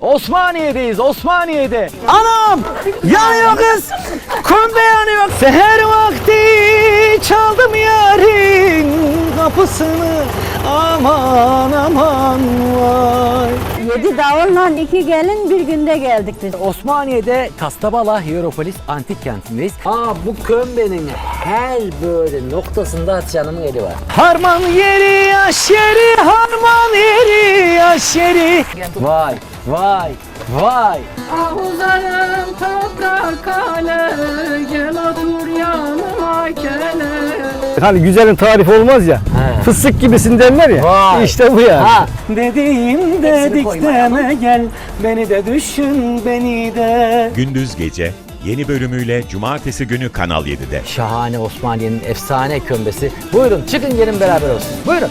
Osmaniye'deyiz, Osmaniye'de. Anam! Yanıyor kız! Kömbe yanıyor. Seher vakti çaldım yarın kapısını. Aman aman vay. Yedi davulla iki gelin bir günde geldik biz. Osmaniye'de Kastabala Hieropolis antik kentindeyiz. Aa bu kömbenin her böyle noktasında Hatice Hanım'ın eli var. Harman yeri yaş yeri, harman yeri. Vay vay vay. Ahuzarım toprak kale Gel otur yanıma kele Hani güzelin tarifi olmaz ya. He. Fıstık gibisin derler ya. Vay. İşte bu yani. Ha. Dediğim dedik deme gel Beni de düşün beni de Gündüz Gece yeni bölümüyle Cumartesi günü Kanal 7'de. Şahane Osmaniye'nin efsane kömbesi. Buyurun çıkın gelin beraber olsun. Buyurun.